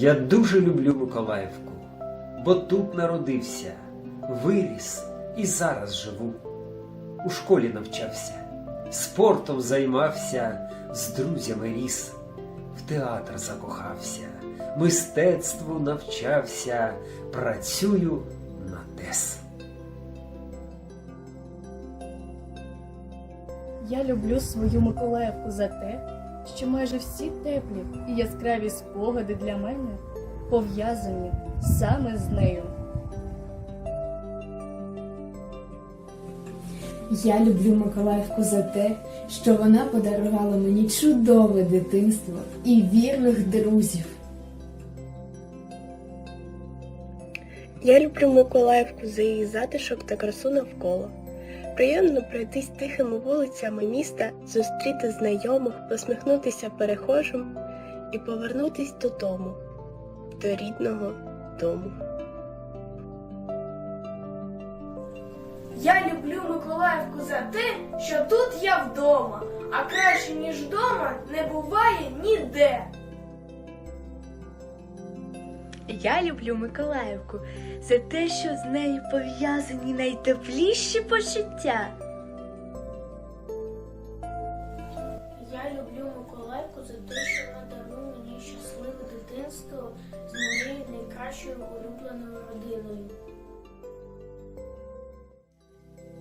Я дуже люблю Миколаївку, бо тут народився, виріс і зараз живу. У школі навчався, спортом займався, з друзями ріс, в театр закохався, мистецтву навчався, працюю на ТЕС. Я люблю свою Миколаївку за те, що майже всі теплі і яскраві спогади для мене пов'язані саме з нею. Я люблю Миколаївку за те, що вона подарувала мені чудове дитинство і вірних друзів. Я люблю Миколаївку за її затишок та красу навколо. Приємно пройтись тихими вулицями міста, зустріти знайомих, посміхнутися перехожим і повернутись додому, до рідного дому. Я люблю Миколаївку за те, що тут я вдома, а краще, ніж вдома, не буває ніде. Я люблю Миколаївку за те, що з нею пов'язані найтепліші почуття. Я люблю Миколаївку за те, що вона дарує мені щасливе дитинство з моєю найкращою улюбленою родиною.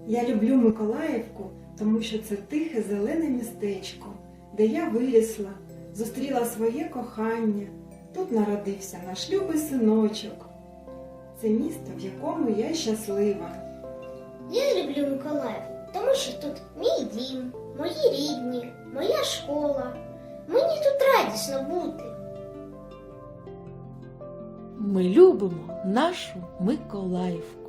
Я люблю Миколаївку, тому що це тихе зелене містечко, де я вирісла, зустріла своє кохання. Тут народився наш любий синочок. Це місто, в якому я щаслива. Я люблю Миколаїв, тому що тут мій дім, мої рідні, моя школа. Мені тут радісно бути. Ми любимо нашу Миколаївку.